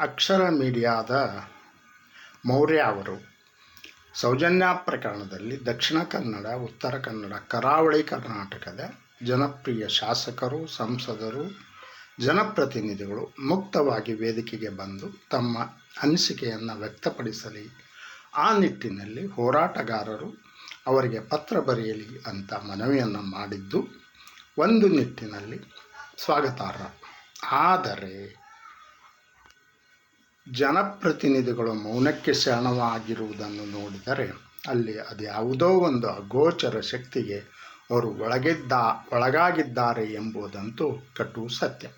ಅಕ್ಷರ ಮೀಡಿಯಾದ ಮೌರ್ಯ ಅವರು ಸೌಜನ್ಯ ಪ್ರಕರಣದಲ್ಲಿ ದಕ್ಷಿಣ ಕನ್ನಡ, ಉತ್ತರ ಕನ್ನಡ, ಕರಾವಳಿ ಕರ್ನಾಟಕದ ಜನಪ್ರಿಯ ಶಾಸಕರು, ಸಂಸದರು, ಜನಪ್ರತಿನಿಧಿಗಳು ಮುಕ್ತವಾಗಿ ವೇದಿಕೆಗೆ ಬಂದು ತಮ್ಮ ಅನಿಸಿಕೆಯನ್ನು ವ್ಯಕ್ತಪಡಿಸಲಿ. ಆ ನಿಟ್ಟಿನಲ್ಲಿ ಹೋರಾಟಗಾರರು ಅವರಿಗೆ ಪತ್ರ ಬರೆಯಲಿ ಅಂತ ಮನವಿಯನ್ನು ಮಾಡಿದ್ದು ಒಂದು ನಿಟ್ಟಿನಲ್ಲಿ ಸ್ವಾಗತಾರ್ಹ. ಆದರೆ ಜನಪ್ರತಿನಿಧಿಗಳು ಮೌನಕ್ಕೆ ಶರಣವಾಗಿರುವುದನ್ನು ನೋಡಿದರೆ ಅಲ್ಲಿ ಅದ್ಯಾವುದೋ ಒಂದು ಅಗೋಚರ ಶಕ್ತಿಗೆ ಅವರು ಒಳಗಿದ್ದ, ಒಳಗಾಗಿದ್ದಾರೆ ಎಂಬುದಂತೂ ಕಟು ಸತ್ಯ.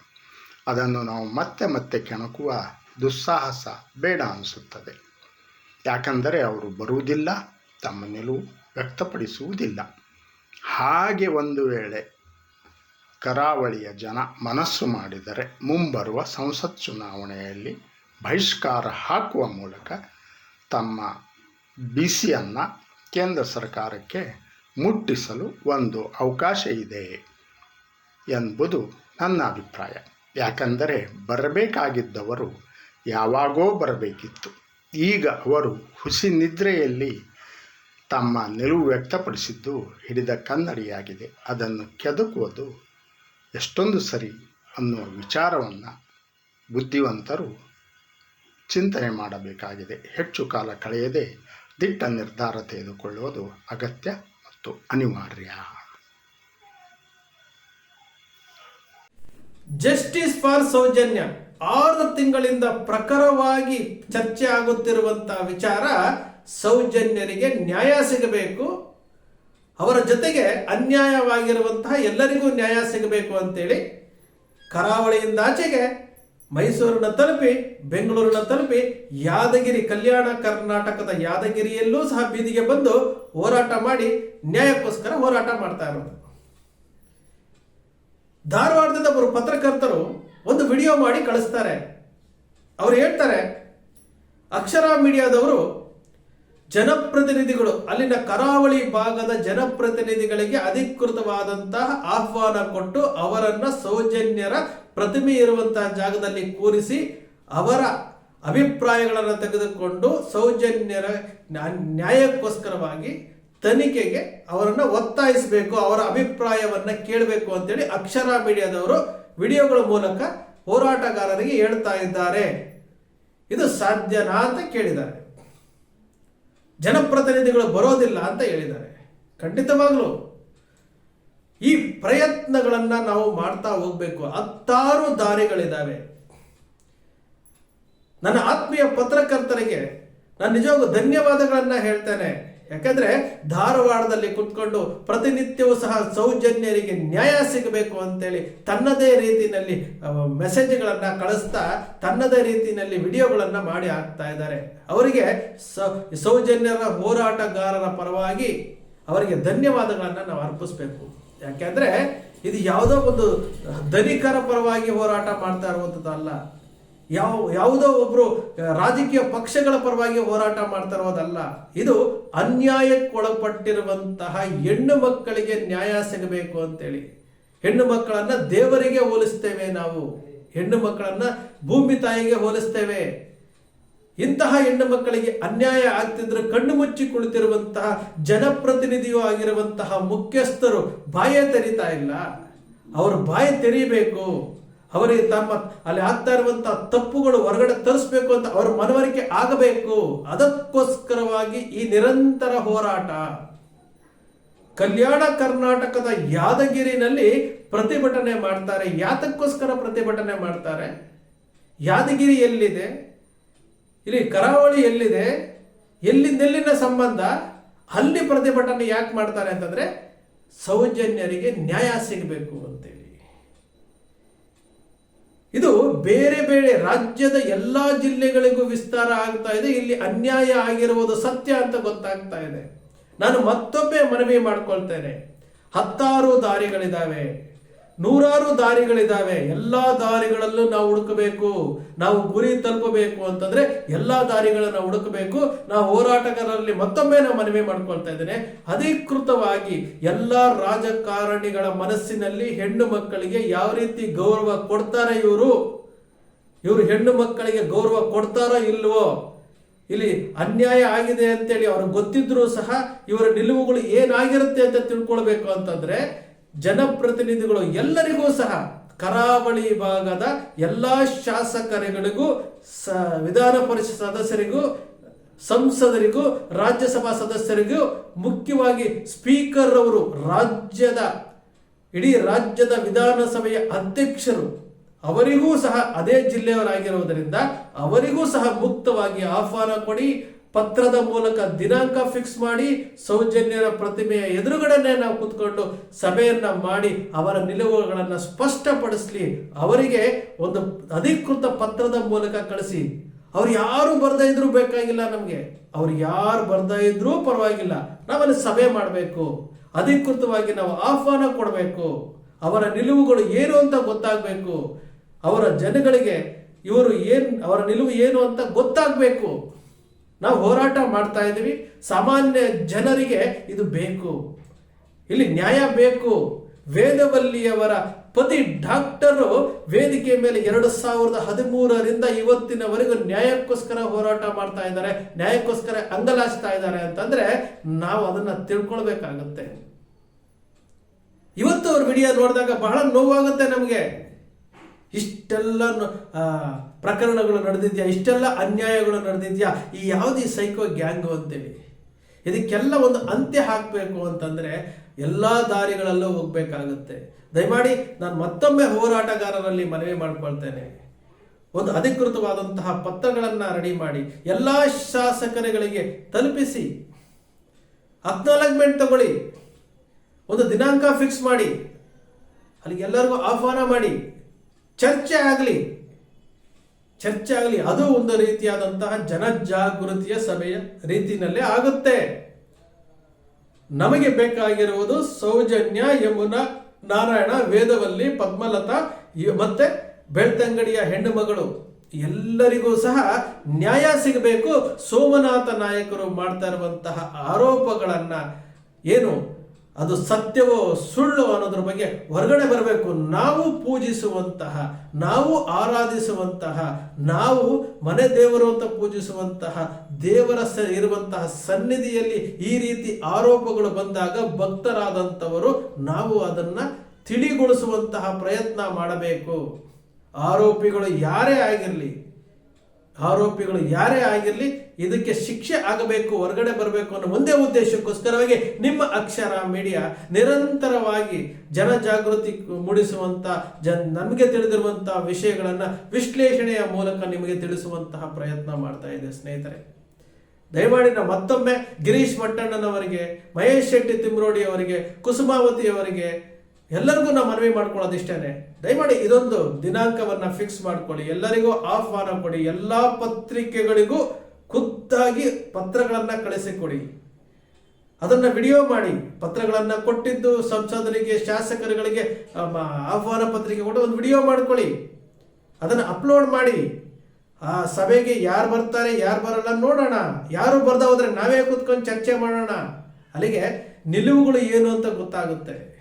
ಅದನ್ನು ನಾವು ಮತ್ತೆ ಮತ್ತೆ ಕೆಣಕುವ ದುಸ್ಸಾಹಸ ಬೇಡ ಅನಿಸುತ್ತದೆ. ಯಾಕಂದರೆ ಅವರು ಬರುವುದಿಲ್ಲ, ತಮ್ಮ ನಿಲುವು ವ್ಯಕ್ತಪಡಿಸುವುದಿಲ್ಲ. ಹಾಗೆ ಒಂದು ವೇಳೆ ಕರಾವಳಿಯ ಜನ ಮನಸ್ಸು ಮಾಡಿದರೆ ಮುಂಬರುವ ಸಂಸತ್ ಚುನಾವಣೆಯಲ್ಲಿ ಬಹಿಷ್ಕಾರ ಹಾಕುವ ಮೂಲಕ ತಮ್ಮ ಬಿಸಿಯನ್ನು ಕೇಂದ್ರ ಸರ್ಕಾರಕ್ಕೆ ಮುಟ್ಟಿಸಲು ಒಂದು ಅವಕಾಶ ಇದೆ ಎಂಬುದು ನನ್ನ ಅಭಿಪ್ರಾಯ. ಯಾಕಂದರೆ ಬರಬೇಕಾಗಿದ್ದವರು ಯಾವಾಗೋ ಬರಬೇಕಿತ್ತು. ಈಗ ಅವರು ಹುಸಿ ನಿದ್ರೆಯಲ್ಲಿ ತಮ್ಮ ನಿಲುವು ವ್ಯಕ್ತಪಡಿಸಿದ್ದು ಹಿಡಿದ ಕನ್ನಡಿಯಾಗಿದೆ. ಅದನ್ನು ಕೆದಕುವುದು ಎಷ್ಟೊಂದು ಸರಿ ಅನ್ನುವ ವಿಚಾರವನ್ನು ಬುದ್ಧಿವಂತರು ಚಿಂತನೆ ಮಾಡಬೇಕಾಗಿದೆ. ಹೆಚ್ಚು ಕಾಲ ಕಳೆಯದೆ ದಿಟ್ಟ ನಿರ್ಧಾರ ತೆಗೆದುಕೊಳ್ಳುವುದು ಅಗತ್ಯ ಮತ್ತು ಅನಿವಾರ್ಯ. ಜಸ್ಟಿಸ್ ಫಾರ್ ಸೌಜನ್ಯ ಆರು ತಿಂಗಳಿಂದ ಪ್ರಖರವಾಗಿ ಚರ್ಚೆ ಆಗುತ್ತಿರುವಂತಹ ವಿಚಾರ ಸೌಜನ್ಯರಿಗೆ ನ್ಯಾಯ ಸಿಗಬೇಕು. ಅವರ ಜೊತೆಗೆ ಅನ್ಯಾಯವಾಗಿರುವಂತಹ ಎಲ್ಲರಿಗೂ ನ್ಯಾಯ ಸಿಗಬೇಕು ಅಂತೇಳಿ ಕರಾವಳಿಯಿಂದಾಚೆಗೆ ಮೈಸೂರನ್ನ ತಲುಪಿ ಬೆಂಗಳೂರನ್ನ ತಲುಪಿ ಯಾದಗಿರಿ, ಕಲ್ಯಾಣ ಕರ್ನಾಟಕದ ಯಾದಗಿರಿಯಲ್ಲೂ ಸಹ ಬೀದಿಗೆ ಬಂದು ಹೋರಾಟ ಮಾಡಿ ನ್ಯಾಯಕ್ಕೋಸ್ಕರ ಹೋರಾಟ ಮಾಡ್ತಾ ಇರೋದು. ಧಾರವಾಡದಿಂದ ಒಬ್ಬರು ಪತ್ರಕರ್ತರು ಒಂದು ವಿಡಿಯೋ ಮಾಡಿ ಕಳಿಸ್ತಾರೆ. ಅವ್ರು ಹೇಳ್ತಾರೆ, ಅಕ್ಷರ ಮೀಡಿಯಾದವರು ಜನಪ್ರತಿನಿಧಿಗಳು, ಅಲ್ಲಿನ ಕರಾವಳಿ ಭಾಗದ ಜನಪ್ರತಿನಿಧಿಗಳಿಗೆ ಅಧಿಕೃತವಾದಂತಹ ಆಹ್ವಾನ ಕೊಟ್ಟು ಅವರನ್ನ ಸೌಜನ್ಯರ ಪ್ರತಿಮೆ ಇರುವಂತಹ ಜಾಗದಲ್ಲಿ ಕೂರಿಸಿ ಅವರ ಅಭಿಪ್ರಾಯಗಳನ್ನು ತೆಗೆದುಕೊಂಡು ಸೌಜನ್ಯರ ನ್ಯಾ- ನ್ಯಾಯಕ್ಕೋಸ್ಕರವಾಗಿ ತನಿಖೆಗೆ ಅವರನ್ನು ಒತ್ತಾಯಿಸಬೇಕು, ಅವರ ಅಭಿಪ್ರಾಯವನ್ನ ಕೇಳಬೇಕು ಅಂತೇಳಿ ಅಕ್ಷರ ಮೀಡಿಯಾದವರು ವಿಡಿಯೋಗಳ ಮೂಲಕ ಹೋರಾಟಗಾರರಿಗೆ ಹೇಳ್ತಾ ಇದ್ದಾರೆ. ಇದು ಸಾಧ್ಯನಾ ಅಂತ ಕೇಳಿದ್ದಾರೆ. ಜನಪ್ರತಿನಿಧಿಗಳು ಬರೋದಿಲ್ಲ ಅಂತ ಹೇಳಿದ್ದಾರೆ. ಖಂಡಿತವಾಗ್ಲೂ. ಈ ಪ್ರಯತ್ನಗಳನ್ನು ನಾವು ಮಾಡ್ತಾ ಹೋಗ್ಬೇಕು. ಹತ್ತಾರು ದಾರಿಗಳಿದ್ದಾವೆ ನನ್ನ ಆತ್ಮೀಯ ಪತ್ರಕರ್ತರಿಗೆ ನಾನು ನಿಜವಾಗೂ ಧನ್ಯವಾದಗಳನ್ನು ಹೇಳ್ತೇನೆ. ಯಾಕಂದ್ರೆ ಧಾರವಾಡದಲ್ಲಿ ಕುತ್ಕೊಂಡು ಪ್ರತಿನಿತ್ಯವೂ ಸಹ ಸೌಜನ್ಯರಿಗೆ ನ್ಯಾಯ ಸಿಗಬೇಕು ಅಂತೇಳಿ ತನ್ನದೇ ರೀತಿಯಲ್ಲಿ ಮೆಸೇಜ್ಗಳನ್ನು ಕಳಿಸ್ತಾ ತನ್ನದೇ ರೀತಿಯಲ್ಲಿ ವಿಡಿಯೋಗಳನ್ನು ಮಾಡಿ ಹಾಕ್ತಾ ಇದ್ದಾರೆ. ಅವರಿಗೆ ಸೌಜನ್ಯರ ಹೋರಾಟಗಾರರ ಪರವಾಗಿ ಅವರಿಗೆ ಧನ್ಯವಾದಗಳನ್ನು ನಾವು ಅರ್ಪಿಸ್ಬೇಕು. ಯಾಕೆಂದ್ರೆ ಇದು ಯಾವುದೋ ಒಂದು ಧನಿಕರ ಪರವಾಗಿ ಹೋರಾಟ ಮಾಡ್ತಾ ಇರುವಂಥದ್ದಲ್ಲ ಯಾವ, ಯಾವುದೋ ಒಬ್ರು ರಾಜಕೀಯ ಪಕ್ಷಗಳ ಪರವಾಗಿ ಹೋರಾಟ ಮಾಡ್ತಾ ಇರೋದಲ್ಲ ಇದು ಅನ್ಯಾಯಕ್ಕೊಳಪಟ್ಟಿರುವಂತಹ ಹೆಣ್ಣು ಮಕ್ಕಳಿಗೆ ನ್ಯಾಯ ಸಿಗಬೇಕು ಅಂತೇಳಿ. ಹೆಣ್ಣು ಮಕ್ಕಳನ್ನ ದೇವರಿಗೆ ಹೋಲಿಸ್ತೇವೆ ನಾವು. ಹೆಣ್ಣು ಮಕ್ಕಳನ್ನ ಭೂಮಿ ತಾಯಿಗೆ ಹೋಲಿಸ್ತೇವೆ. ಇಂತಹ ಹೆಣ್ಣು ಮಕ್ಕಳಿಗೆ ಅನ್ಯಾಯ ಆಗ್ತಿದ್ರೆ ಕಣ್ಣು ಮುಚ್ಚಿ ಕುಳಿತಿರುವಂತಹ ಜನಪ್ರತಿನಿಧಿಯೂ ಆಗಿರುವಂತಹ ಮುಖ್ಯಸ್ಥರು ಬಾಯೇ ತೆರೀತಾ ಇಲ್ಲ. ಅವರು ಬಾಯ ತೆರೀಬೇಕು. ಅವರಿಗೆ ತಮ್ಮ ಅಲ್ಲಿ ಆಗ್ತಾ ಇರುವಂತಹ ತಪ್ಪುಗಳು ಹೊರಗಡೆ ತರಿಸ್ಬೇಕು ಅಂತ ಅವ್ರ ಮನವರಿಕೆ ಆಗಬೇಕು. ಅದಕ್ಕೋಸ್ಕರವಾಗಿ ಈ ನಿರಂತರ ಹೋರಾಟ. ಕಲ್ಯಾಣ ಕರ್ನಾಟಕದ ಯಾದಗಿರಿನಲ್ಲಿ ಪ್ರತಿಭಟನೆ ಮಾಡ್ತಾರೆ. ಯಾತಕ್ಕೋಸ್ಕರ ಪ್ರತಿಭಟನೆ ಮಾಡ್ತಾರೆ? ಯಾದಗಿರಿ ಎಲ್ಲಿದೆ? ಇಲ್ಲಿ ಕರಾವಳಿ ಎಲ್ಲಿದೆ? ಎಲ್ಲಿಂದೆಲ್ಲಿನ ಸಂಬಂಧ? ಅಲ್ಲಿ ಪ್ರತಿಭಟನೆ ಯಾಕೆ ಮಾಡ್ತಾರೆ ಅಂತಂದ್ರೆ ಸೌಜನ್ಯರಿಗೆ ನ್ಯಾಯ ಸಿಗಬೇಕು ಅಂತೇಳಿ. ಇದು ಬೇರೆ ಬೇರೆ ರಾಜ್ಯದ ಎಲ್ಲಾ ಜಿಲ್ಲೆಗಳಿಗೂ ವಿಸ್ತಾರ ಆಗ್ತಾ ಇದೆ. ಇಲ್ಲಿ ಅನ್ಯಾಯ ಆಗಿರುವುದು ಸತ್ಯ ಅಂತ ಗೊತ್ತಾಗ್ತಾ ಇದೆ. ನಾನು ಮತ್ತೊಮ್ಮೆ ಮನವಿ ಮಾಡ್ಕೊಳ್ತೇನೆ. ಹತ್ತಾರು ದಾರಿಗಳಿದಾವೆ. ನೂರಾರು ದಾರಿಗಳಿದ್ದಾವೆ. ಎಲ್ಲಾ ದಾರಿಗಳಲ್ಲೂ ನಾವು ಹುಡುಕಬೇಕು. ನಾವು ಗುರಿ ತಲುಪಬೇಕು ಅಂತಂದ್ರೆ ಎಲ್ಲಾ ದಾರಿಗಳನ್ನ ಹುಡುಕಬೇಕು. ನಾವು ಹೋರಾಟಗಾರರಲ್ಲಿ ಮತ್ತೊಮ್ಮೆ ನಾವು ಮನವಿ ಮಾಡ್ಕೊಳ್ತಾ ಇದ್ದೇನೆ. ಅಧಿಕೃತವಾಗಿ ಎಲ್ಲಾ ರಾಜಕಾರಣಿಗಳ ಮನಸ್ಸಿನಲ್ಲಿ ಹೆಣ್ಣು ಮಕ್ಕಳಿಗೆ ಯಾವ ರೀತಿ ಗೌರವ ಕೊಡ್ತಾರೆ ಇವರು? ಇವರು ಹೆಣ್ಣು ಮಕ್ಕಳಿಗೆ ಗೌರವ ಕೊಡ್ತಾರೋ ಇಲ್ವೋ? ಇಲ್ಲಿ ಅನ್ಯಾಯ ಆಗಿದೆ ಅಂತೇಳಿ ಅವ್ರಿಗೆ ಗೊತ್ತಿದ್ರೂ ಸಹ ಇವರ ನಿಲುವುಗಳು ಏನಾಗಿರುತ್ತೆ ಅಂತ ತಿಳ್ಕೊಳ್ಬೇಕು ಅಂತಂದ್ರೆ ಜನಪ್ರತಿನಿಧಿಗಳು ಎಲ್ಲರಿಗೂ ಸಹ ಕರಾವಳಿ ಭಾಗದ ಎಲ್ಲ ಶಾಸಕರುಗಳಿಗೂ, ಸ, ವಿಧಾನ ಪರಿಷತ್ ಸದಸ್ಯರಿಗೂ, ಸಂಸದರಿಗೂ, ರಾಜ್ಯಸಭಾ ಸದಸ್ಯರಿಗೂ, ಮುಖ್ಯವಾಗಿ ಸ್ಪೀಕರ್ ಅವರು ರಾಜ್ಯದ, ಇಡೀ ರಾಜ್ಯದ ವಿಧಾನಸಭೆಯ ಅಧ್ಯಕ್ಷರು, ಅವರಿಗೂ ಸಹ ಅದೇ ಜಿಲ್ಲೆಯವರಾಗಿರುವುದರಿಂದ ಅವರಿಗೂ ಸಹ ಮುಕ್ತವಾಗಿ ಆಹ್ವಾನ ಕೊಡಿ ಪತ್ರದ ಮೂಲಕ ದಿನಾಂಕ ಫಿಕ್ಸ್ ಮಾಡಿ ಸೌಜನ್ಯರ ಪ್ರತಿಮೆಯ ಎದುರುಗಡೆ ನಾವು ಕುತ್ಕೊಂಡು ಸಭೆಯನ್ನ ಮಾಡಿ ಅವರ ನಿಲುವುಗಳನ್ನು ಸ್ಪಷ್ಟಪಡಿಸ್ಲಿ. ಅವರಿಗೆ ಒಂದು ಅಧಿಕೃತ ಪತ್ರದ ಮೂಲಕ ಕಳಿಸಿ. ಅವ್ರು ಯಾರು ಬರ್ದೇ ಇದ್ರೂ ಬೇಕಾಗಿಲ್ಲ ನಮಗೆ. ಅವ್ರು ಯಾರು ಬರ್ದೇ ಇದ್ರೂ ಪರವಾಗಿಲ್ಲ. ನಾವಲ್ಲಿ ಸಭೆ ಮಾಡಬೇಕು. ಅಧಿಕೃತವಾಗಿ ನಾವು ಆಹ್ವಾನ ಕೊಡಬೇಕು. ಅವರ ನಿಲುವುಗಳು ಏನು ಅಂತ ಗೊತ್ತಾಗಬೇಕು. ಅವರ ಜನಗಳಿಗೆ ಇವರು ಏನು, ಅವರ ನಿಲುವು ಏನು ಅಂತ ಗೊತ್ತಾಗಬೇಕು. ನಾವು ಹೋರಾಟ ಮಾಡ್ತಾ ಇದ್ದೀವಿ. ಸಾಮಾನ್ಯ ಜನರಿಗೆ ಇದು ಬೇಕು. ಇಲ್ಲಿ ನ್ಯಾಯ ಬೇಕು. ವೇದವಲ್ಲಿಯವರ ಪತಿ ಡಾಕ್ಟರು ವೇದಿಕೆ ಮೇಲೆ ಎರಡು ಸಾವಿರದ ಹದಿಮೂರರಿಂದ ಇವತ್ತಿನವರೆಗೂ ನ್ಯಾಯಕ್ಕೋಸ್ಕರ ಹೋರಾಟ ಮಾಡ್ತಾ ಇದ್ದಾರೆ. ನ್ಯಾಯಕ್ಕೋಸ್ಕರ ಅಂಗಲಾಚ್ತಾ ಇದ್ದಾರೆ ಅಂತಂದ್ರೆ ನಾವು ಅದನ್ನ ತಿಳ್ಕೊಳ್ಬೇಕಾಗತ್ತೆ. ಇವತ್ತು ಅವ್ರ ವಿಡಿಯೋ ನೋಡಿದಾಗ ಬಹಳ ನೋವಾಗುತ್ತೆ ನಮಗೆ. ಇಷ್ಟೆಲ್ಲ ಪ್ರಕರಣಗಳು ನಡೆದಿದೆಯಾ? ಇಷ್ಟೆಲ್ಲ ಅನ್ಯಾಯಗಳು ನಡೆದಿದೆಯಾ? ಈ ಯಾವುದೇ ಸೈಕೋ ಗ್ಯಾಂಗು ಅಂತೇಳಿ. ಇದಕ್ಕೆಲ್ಲ ಒಂದು ಅಂತ್ಯ ಹಾಕಬೇಕು ಅಂತಂದರೆ ಎಲ್ಲ ದಾರಿಗಳಲ್ಲೂ ಹೋಗ್ಬೇಕಾಗುತ್ತೆ. ದಯಮಾಡಿ ನಾನು ಮತ್ತೊಮ್ಮೆ ಹೋರಾಟಗಾರರಲ್ಲಿ ಮನವಿ ಮಾಡಿಕೊಳ್ತೇನೆ. ಒಂದು ಅಧಿಕೃತವಾದಂತಹ ಪತ್ರಗಳನ್ನು ರೆಡಿ ಮಾಡಿ, ಎಲ್ಲ ಶಾಸಕರುಗಳಿಗೆ ತಲುಪಿಸಿ ಅಕ್ನಾಲಜ್ಮೆಂಟ್ ತಗೊಳ್ಳಿ, ಒಂದು ದಿನಾಂಕ ಫಿಕ್ಸ್ ಮಾಡಿ ಅಲ್ಲಿಗೆ ಎಲ್ಲರಿಗೂ ಆಹ್ವಾನ ಮಾಡಿ. ಚರ್ಚೆ ಆಗಲಿ ಚರ್ಚೆ ಆಗಲಿ ಅದು ಒಂದು ರೀತಿಯಾದಂತಹ ಜನಜಾಗೃತಿಯ ಸಭೆಯ ರೀತಿಯಲ್ಲೇ ಆಗುತ್ತೆ. ನಮಗೆ ಬೇಕಾಗಿರುವುದು ಸೌಜನ್ಯ, ಯಮುನ, ನಾರಾಯಣ, ವೇದವಲ್ಲಿ, ಪದ್ಮಲತಾ ಮತ್ತೆ ಬೆಳ್ತಂಗಡಿಯ ಹೆಣ್ಣು ಮಗಳು. ಎಲ್ಲರಿಗೂ ಸಹ ನ್ಯಾಯ ಸಿಗಬೇಕು. ಸೋಮನಾಥ ನಾಯಕರು ಮಾಡ್ತಾ ಇರುವಂತಹ ಆರೋಪಗಳನ್ನು ಏನು? ಅದು ಸತ್ಯವೋ ಸುಳ್ಳು ಅನ್ನೋದ್ರ ಬಗ್ಗೆ ಹೊರಗಡೆ ಬರಬೇಕು. ನಾವು ಪೂಜಿಸುವಂತಹ, ನಾವು ಆರಾಧಿಸುವಂತಹ, ನಾವು ಮನೆ ದೇವರು ಅಂತ ಪೂಜಿಸುವಂತಹ, ದೇವರ ಸ ಇರುವಂತಹ ಸನ್ನಿಧಿಯಲ್ಲಿ ಈ ರೀತಿ ಆರೋಪಗಳು ಬಂದಾಗ ಭಕ್ತರಾದಂಥವರು ನಾವು ಅದನ್ನ ತಿಳಿಗೊಳಿಸುವಂತಹ ಪ್ರಯತ್ನ ಮಾಡಬೇಕು. ಆರೋಪಿಗಳು ಯಾರೇ ಆಗಿರಲಿ ಆರೋಪಿಗಳು ಯಾರೇ ಆಗಿರಲಿ ಇದಕ್ಕೆ ಶಿಕ್ಷೆ ಆಗಬೇಕು, ಹೊರಗಡೆ ಬರಬೇಕು ಅನ್ನೋ ಒಂದೇ ಉದ್ದೇಶಕ್ಕೋಸ್ಕರವಾಗಿ ನಿಮ್ಮ ಅಕ್ಷರ ಮೀಡಿಯಾ ನಿರಂತರವಾಗಿ ಜನಜಾಗೃತಿ ಮೂಡಿಸುವಂಥ ಜನ್ ನಮಗೆ ತಿಳಿದಿರುವಂತಹ ವಿಷಯಗಳನ್ನ ವಿಶ್ಲೇಷಣೆಯ ಮೂಲಕ ನಿಮಗೆ ತಿಳಿಸುವಂತಹ ಪ್ರಯತ್ನ ಮಾಡ್ತಾ ಇದೆ ಸ್ನೇಹಿತರೆ. ದಯಮಾಡಿ ನಾವು ಮತ್ತೊಮ್ಮೆ ಗಿರೀಶ್ ಮಟ್ಟಣ್ಣನವರಿಗೆ, ಮಹೇಶ್ ಶೆಟ್ಟಿ ತಿಮ್ರೋಡಿ ಅವರಿಗೆ, ಕುಸುಮಾವತಿ ಅವರಿಗೆ ಎಲ್ಲರಿಗೂ ನಾವು ಮನವಿ ಮಾಡ್ಕೊಳ್ಳೋದು ಇಷ್ಟೇನೆ. ದಯಮಾಡಿ ಇದೊಂದು ದಿನಾಂಕವನ್ನ ಫಿಕ್ಸ್ ಮಾಡ್ಕೊಳ್ಳಿ. ಎಲ್ಲರಿಗೂ ಆಹ್ವಾನ ಕೊಡಿ. ಎಲ್ಲಾ ಪತ್ರಿಕೆಗಳಿಗೂ ಖುದ್ದಾಗಿ ಪತ್ರಗಳನ್ನು ಕಳಿಸಿಕೊಡಿ. ಅದನ್ನ ವಿಡಿಯೋ ಮಾಡಿ. ಪತ್ರಗಳನ್ನು ಕೊಟ್ಟಿದ್ದು ಸಂಸದರಿಗೆ ಶಾಸಕರುಗಳಿಗೆ ಆಹ್ವಾನ ಪತ್ರಿಕೆ ಕೊಟ್ಟು ಒಂದು ವಿಡಿಯೋ ಮಾಡ್ಕೊಳ್ಳಿ. ಅದನ್ನ ಅಪ್ಲೋಡ್ ಮಾಡಿ. ಆ ಸಭೆಗೆ ಯಾರು ಬರ್ತಾರೆ, ಯಾರು ಬರಲ್ಲ ನೋಡೋಣ. ಯಾರು ಬರ್ದ ಹೋದ್ರೆ ನಾವೇ ಕೂತ್ಕೊಂಡು ಚರ್ಚೆ ಮಾಡೋಣ. ಅಲ್ಲಿಗೆ ನಿಲುವುಗಳು ಏನು ಅಂತ ಗೊತ್ತಾಗುತ್ತೆ.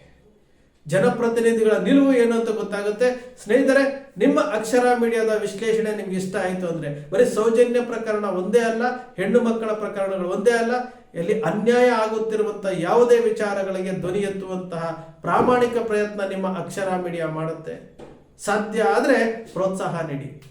ಜನಪ್ರತಿನಿಧಿಗಳ ನಿಲುವು ಏನು ಅಂತ ಗೊತ್ತಾಗುತ್ತೆ? ಸ್ನೇಹಿತರೆ, ನಿಮ್ಮ ಅಕ್ಷರ ಮೀಡಿಯಾದ ವಿಶ್ಲೇಷಣೆ ನಿಮ್ಗೆ ಇಷ್ಟ ಆಯಿತು ಅಂದ್ರೆ, ಬರೀ ಸೌಜನ್ಯ ಪ್ರಕರಣ ಒಂದೇ ಅಲ್ಲ, ಹೆಣ್ಣು ಮಕ್ಕಳ ಪ್ರಕರಣಗಳು ಒಂದೇ ಅಲ್ಲ ಎಲ್ಲಿ ಅನ್ಯಾಯ ಆಗುತ್ತಿರುವಂತಹ ಯಾವುದೇ ವಿಚಾರಗಳಿಗೆ ಧ್ವನಿ ಎತ್ತುವಂತಹ ಪ್ರಾಮಾಣಿಕ ಪ್ರಯತ್ನ ನಿಮ್ಮ ಅಕ್ಷರ ಮೀಡಿಯಾ ಮಾಡುತ್ತೆ. ಸಾಧ್ಯ ಆದರೆ ಪ್ರೋತ್ಸಾಹ ನೀಡಿ.